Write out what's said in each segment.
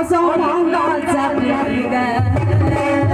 azonnal zárja ide.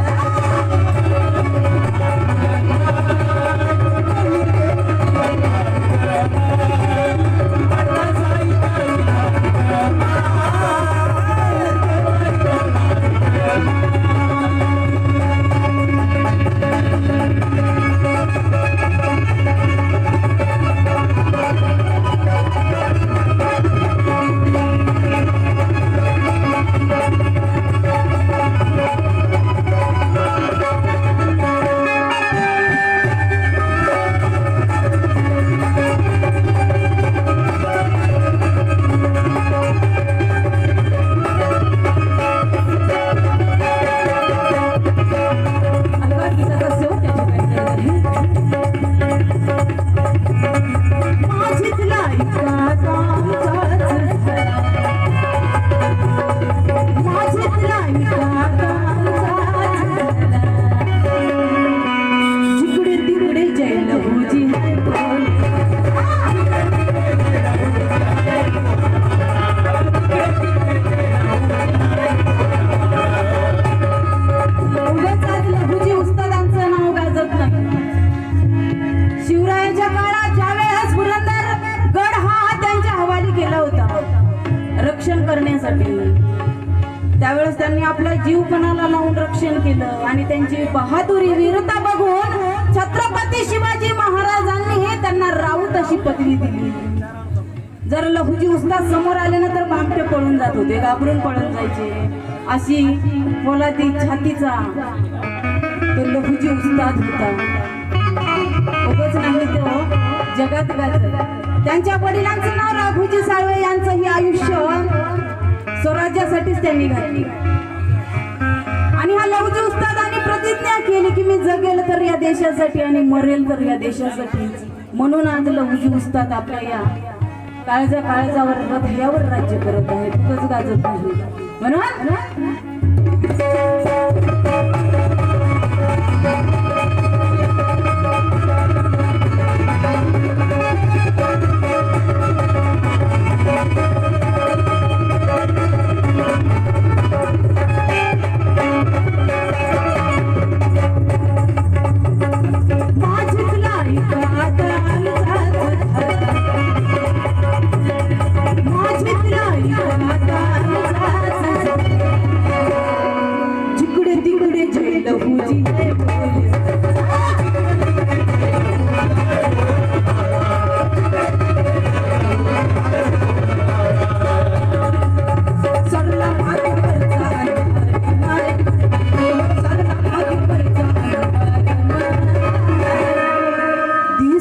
करण्यासाठी त्यावेळेस त्यांनी आपला जीव पणाला लावून रक्षण केलं आणि त्यांची बहादुरी वीरता बघून छत्रपती शिवाजी महाराजांनी हे त्यांना राऊत अशी पदवी दिली. जर लहुजी उस्ताद समोर आले ना तर भामटे पळून जात होते घाबरून पळून जायचे. अशी पोलादी छातीचा तो लहुजी उस्ताद होता. उगच नाही तो जगात गाजत त्यांच्या वडिलांचं नाव राघुजी साळवे यांचं हे त्यांनी घातली. आणि हा लवजी उस्तादाने प्रतिज्ञा केली की मी जगेल तर या देशासाठी आणि मरेल तर या देशासाठी. म्हणून आज लवजी उस्ताद आपल्या या काळजा काळजावर रथयावर राज्य करत आहेत. उगाच गाजत नाही. म्हणून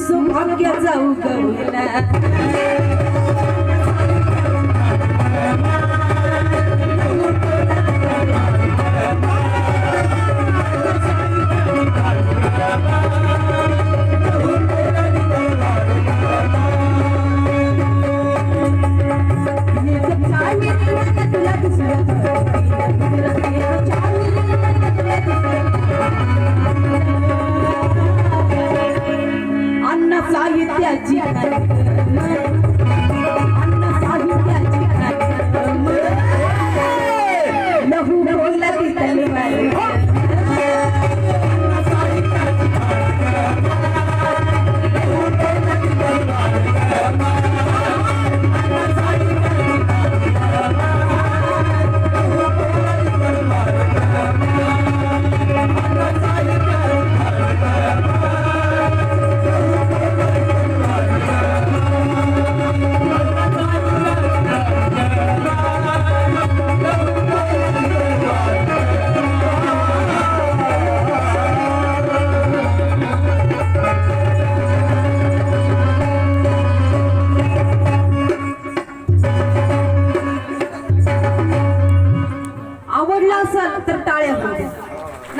सौभाग्य जाऊ गवला